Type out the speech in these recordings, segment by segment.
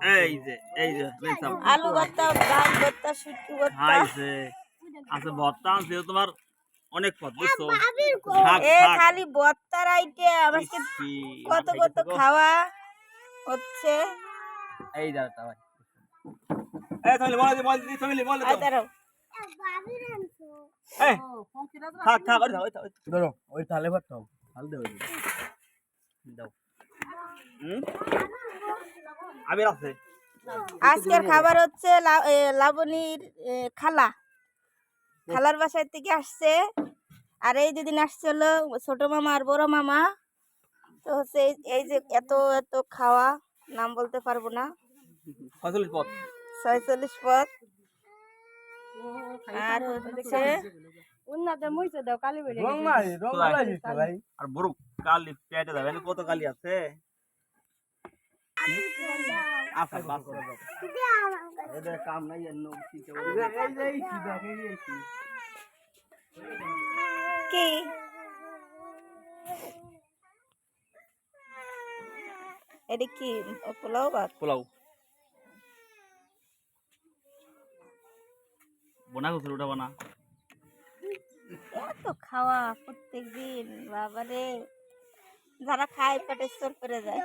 এই যে এই যে আলু ভর্তা ডাল ভর্তা শুটকি ভর্তা। খাইছে আচ্ছা ভর্তা আনছে তোমার অনেক পথ বুঝছ? শাক এ খালি ভর্তার আইটেম আজকে কত কত খাওয়া হচ্ছে? এই দাঁড়াটা ভাই। এই তাহলে বলে দি বলে দি ফ্যামিলি বলে। দাও দাঁড়াও। এই থাক থাক ওই থাক। ধরো ওই তালে ভাত খাও তাল দে ওই দাও। হুম? আবির আছে। আজকের খাবার হচ্ছে লাবণীর খালা। খালার বাসায় থেকে আসছে। আর এই যেদিন আসছে হলো ছোট মামা আর বড় মামা। তো হচ্ছে এই- যে এত এত খাওয়া নাম বলতে পারব না। ফসলের পথ ছয়চল্লিশ পথ আর হচ্ছে রং মারি রং মারি আর বড় কালি পেটে যাবে কত কালি আছে? কাম নাই এন্ন চিন্তা করে এই যে এই সিধা এই যে এই সিধা। কি? এটা কি? পোলাও ভাত? পোলাও। বোনা কুকুর ওটা বানা। এত খাওয়া প্রত্যেক দিন বাবারে। যারা খায় পেটে স্টোর করে যায়।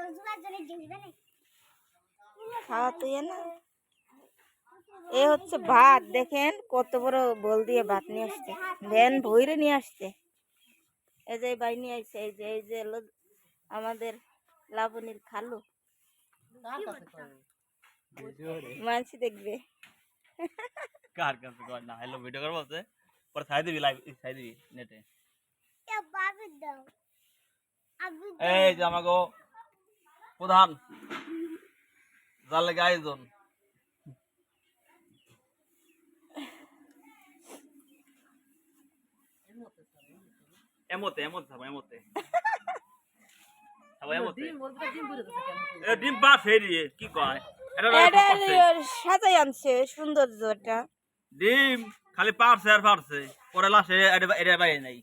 খাওয়া তো ইয়ে না। এ হচ্ছে ভাত। দেখেন কত বড় বল দিয়ে ভাত নিয়ে আসছে। ভ্যান ভইরে নিয়ে আসছে। এই যে বাই নিয়ে আসছে এই যে এই যে আমাদের লাবণীর খালু। মানসি দেখবে। কার কাছে কর না হ্যালো ভিডিও করব আছে পরে ছাই দিবি লাইভ ছাই দিবি নেটে এই যে আমাকে প্রধান যার লাগে আয়োজন এমতে এমতে থাকো ডিম পা কি কয়? সাজাই আনছে ডিম খালি পারছে আর পারছে। পরে লাশে এটা বাইরে নাই।